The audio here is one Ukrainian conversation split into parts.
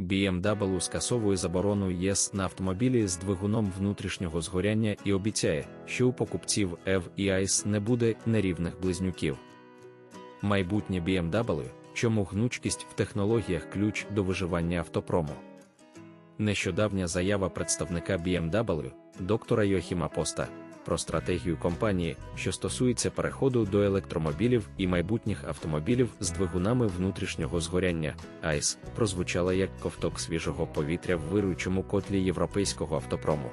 BMW скасовує заборону ЄС на автомобілі з двигуном внутрішнього згоряння і обіцяє, що у покупців EV і ICE не буде нерівних близнюків. Майбутнє BMW, чому гнучкість в технологіях ключ до виживання автопрому. Нещодавня заява представника BMW, доктора Йохіма Поста, про стратегію компанії, що стосується переходу до електромобілів і майбутніх автомобілів з двигунами внутрішнього згоряння, АЙС, прозвучала як ковток свіжого повітря в вируючому котлі європейського автопрому.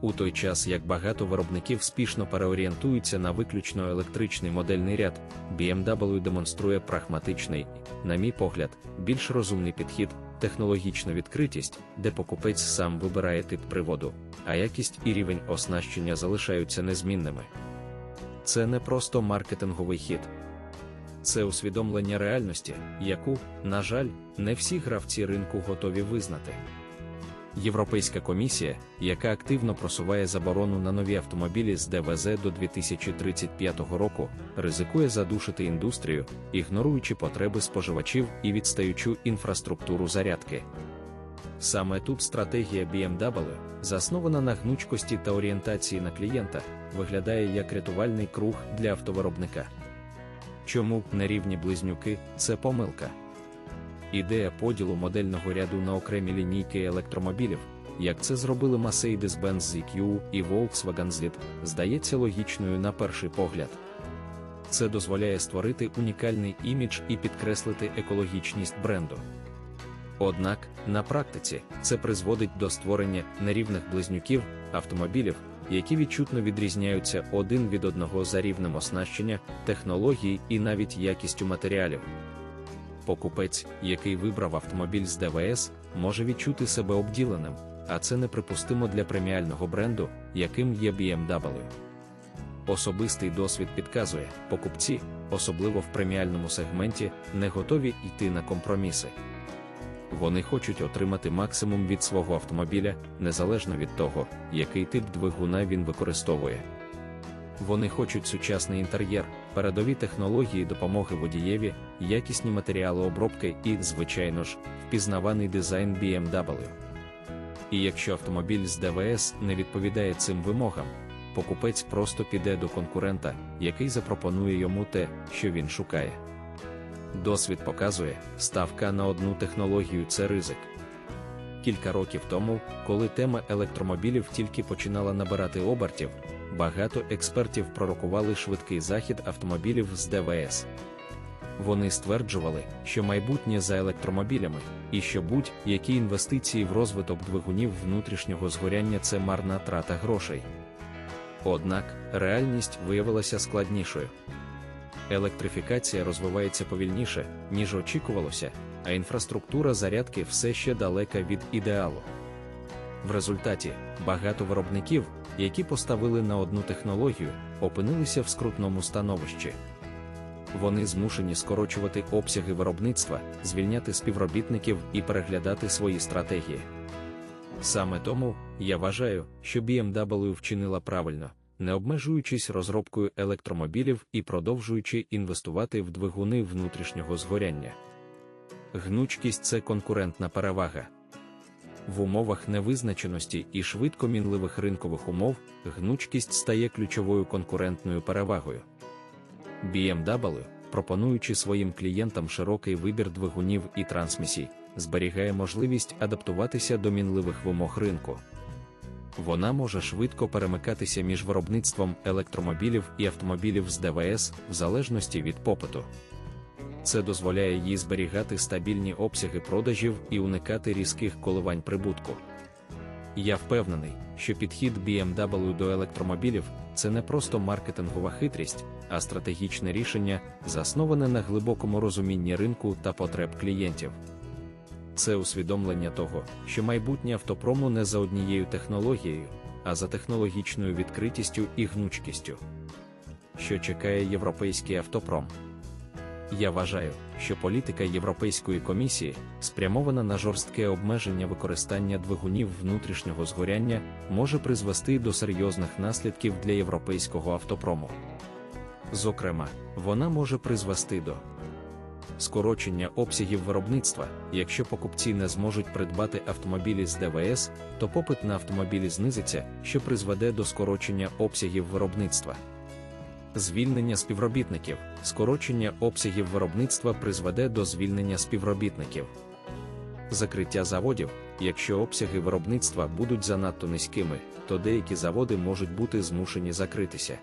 У той час як багато виробників спішно переорієнтуються на виключно електричний модельний ряд, BMW демонструє прагматичний, на мій погляд, більш розумний підхід, технологічну відкритість, де покупець сам вибирає тип приводу, а якість і рівень оснащення залишаються незмінними. Це не просто маркетинговий хід. Це усвідомлення реальності, яку, на жаль, не всі гравці ринку готові визнати. Європейська комісія, яка активно просуває заборону на нові автомобілі з ДВЗ до 2035 року, ризикує задушити індустрію, ігноруючи потреби споживачів і відстаючу інфраструктуру зарядки. Саме тут стратегія BMW, заснована на гнучкості та орієнтації на клієнта, виглядає як рятувальний круг для автовиробника. Чому нерівні близнюки це помилка? Ідея поділу модельного ряду на окремі лінійки електромобілів, як це зробили Mercedes-Benz ZQ і Volkswagen Z, здається логічною на перший погляд. Це дозволяє створити унікальний імідж і підкреслити екологічність бренду. Однак, на практиці це призводить до створення нерівних близнюків, автомобілів, які відчутно відрізняються один від одного за рівнем оснащення, технологій і навіть якістю матеріалів покупець, який вибрав автомобіль з ДВС, може відчути себе обділеним, а це неприпустимо для преміального бренду, яким є BMW. Особистий досвід підказує, покупці, особливо в преміальному сегменті, не готові йти на компроміси. Вони хочуть отримати максимум від свого автомобіля, незалежно від того, який тип двигуна він використовує. Вони хочуть сучасний інтер'єр, передові технології допомоги водієві, якісні матеріали обробки і, звичайно ж, впізнаваний дизайн BMW. І якщо автомобіль з ДВС не відповідає цим вимогам, покупець просто піде до конкурента, який запропонує йому те, що він шукає. Досвід показує, ставка на одну технологію це ризик. Кілька років тому, коли тема електромобілів тільки починала набирати обертів, багато експертів пророкували швидкий захід автомобілів з ДВС. Вони стверджували, що майбутнє за електромобілями, і що будь-які інвестиції в розвиток двигунів внутрішнього згоряння це марна трата грошей. Однак реальність виявилася складнішою. Електрифікація розвивається повільніше, ніж очікувалося, а інфраструктура зарядки все ще далека від ідеалу. В результаті багато виробників, які поставили на одну технологію, опинилися в скрутному становищі. Вони змушені скорочувати обсяги виробництва, звільняти співробітників і переглядати свої стратегії. Саме тому я вважаю, що BMW вчинила правильно, не обмежуючись розробкою електромобілів і продовжуючи інвестувати в двигуни внутрішнього згоряння. Гнучкість це конкурентна перевага. В умовах невизначеності і швидко мінливих ринкових умов гнучкість стає ключовою конкурентною перевагою. BMW, пропонуючи своїм клієнтам широкий вибір двигунів і трансмісій, зберігає можливість адаптуватися до мінливих вимог ринку. Вона може швидко перемикатися між виробництвом електромобілів і автомобілів з ДВС в залежності від попиту. Це дозволяє їй зберігати стабільні обсяги продажів і уникати різких коливань прибутку. Я впевнений, що підхід BMW до електромобілів це не просто маркетингова хитрість, а стратегічне рішення, засноване на глибокому розумінні ринку та потреб клієнтів. Це усвідомлення того, що майбутнє автопрому не за однією технологією, а за технологічною відкритістю і гнучкістю. Що чекає європейський автопром? Я вважаю, що політика Європейської комісії, спрямована на жорстке обмеження використання двигунів внутрішнього згоряння, може призвести до серйозних наслідків для європейського автопрому. Зокрема, вона може призвести до скорочення обсягів виробництва. Якщо покупці не зможуть придбати автомобілі з ДВС, то попит на автомобілі знизиться, що призведе до скорочення обсягів виробництва. Звільнення співробітників. Скорочення обсягів виробництва призведе до звільнення співробітників. Закриття заводів. Якщо обсяги виробництва будуть занадто низькими, то деякі заводи можуть бути змушені закритися.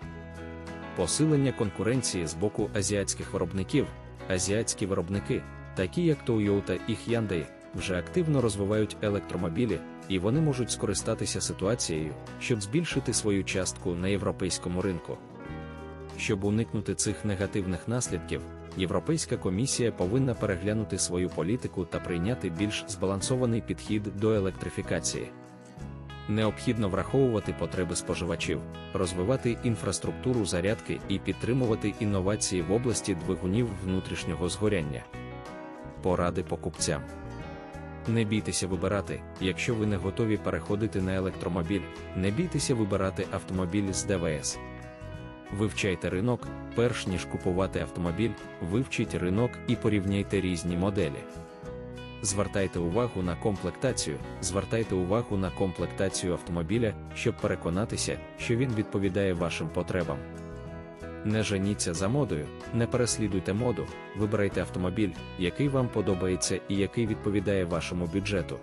Посилення конкуренції з боку азіатських виробників. Азіатські виробники, такі як Toyota і Hyundai, вже активно розвивають електромобілі, і вони можуть скористатися ситуацією, щоб збільшити свою частку на європейському ринку. Щоб уникнути цих негативних наслідків, Європейська комісія повинна переглянути свою політику та прийняти більш збалансований підхід до електрифікації. Необхідно враховувати потреби споживачів, розвивати інфраструктуру зарядки і підтримувати інновації в області двигунів внутрішнього згоряння. Поради покупцям. Не бійтеся вибирати, якщо ви не готові переходити на електромобіль, не бійтеся вибирати автомобіль з ДВС. Вивчайте ринок, перш ніж купувати автомобіль, вивчіть ринок і порівняйте різні моделі. Звертайте увагу на комплектацію, звертайте увагу на комплектацію автомобіля, щоб переконатися, що він відповідає вашим потребам. Не женіться за модою, не переслідуйте моду, вибирайте автомобіль, який вам подобається і який відповідає вашому бюджету.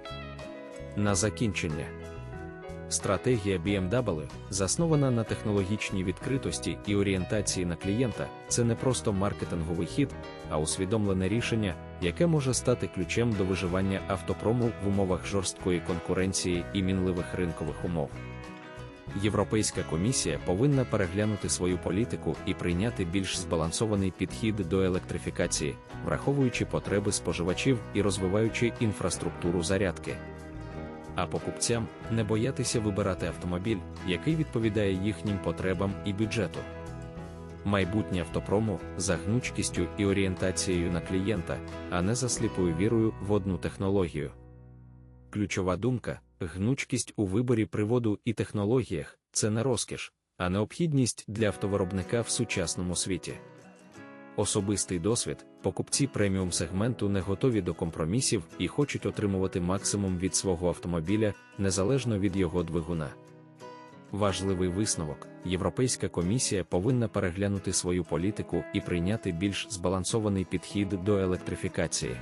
На закінчення. Стратегія BMW, заснована на технологічній відкритості і орієнтації на клієнта, це не просто маркетинговий хід, а усвідомлене рішення, яке може стати ключем до виживання автопрому в умовах жорсткої конкуренції і мінливих ринкових умов. Європейська комісія повинна переглянути свою політику і прийняти більш збалансований підхід до електрифікації, враховуючи потреби споживачів і розвиваючи інфраструктуру зарядки а покупцям не боятися вибирати автомобіль, який відповідає їхнім потребам і бюджету. Майбутнє автопрому за гнучкістю і орієнтацією на клієнта, а не за сліпою вірою в одну технологію. Ключова думка гнучкість у виборі приводу і технологіях це не розкіш, а необхідність для автовиробника в сучасному світі. Особистий досвід, покупці преміум сегменту не готові до компромісів і хочуть отримувати максимум від свого автомобіля незалежно від його двигуна. Важливий висновок: Європейська комісія повинна переглянути свою політику і прийняти більш збалансований підхід до електрифікації.